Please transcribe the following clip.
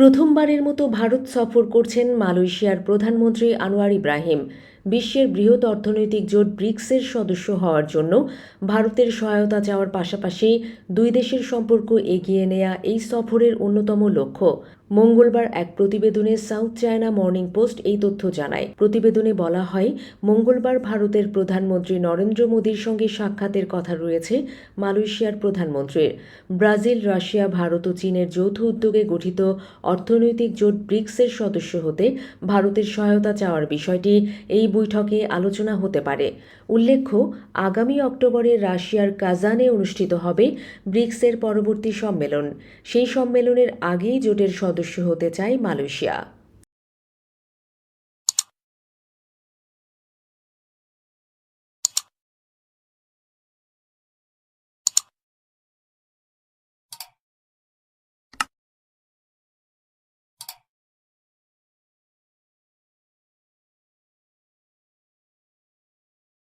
প্রথমবারের মতো ভারত সফর করছেন মালয়েশিয়ার প্রধানমন্ত্রী আনোয়ার ইব্রাহিম। বিশ্বের বৃহৎ অর্থনৈতিক জোট ব্রিক্সের সদস্য হওয়ার জন্য ভারতের সহায়তা চাওয়ার পাশাপাশি দুই দেশের সম্পর্ক এগিয়ে নেয়া এই সফরের অন্যতম লক্ষ্য। মঙ্গলবার এক প্রতিবেদনে সাউথ চায়না মর্নিং পোস্ট এই তথ্য জানায়। প্রতিবেদনে বলা হয়, মঙ্গলবার ভারতের প্রধানমন্ত্রী নরেন্দ্র মোদীর সঙ্গে সাক্ষাতের কথা রয়েছে মালয়েশিয়ার প্রধানমন্ত্রীর। ব্রাজিল, রাশিয়া, ভারত ও চীনের যৌথ উদ্যোগে গঠিত অর্থনৈতিক জোট ব্রিক্সের সদস্য হতে ভারতের সহায়তা চাওয়ার বিষয়টি এই বৈঠকে আলোচনা হতে পারে। উল্লেখ্য, আগামী অক্টোবরে রাশিয়ার কাজানে অনুষ্ঠিত হবে ব্রিক্সের পরবর্তী সম্মেলন। সেই সম্মেলনের আগেই জোটের সদস্য হতে চায় মালয়েশিয়া।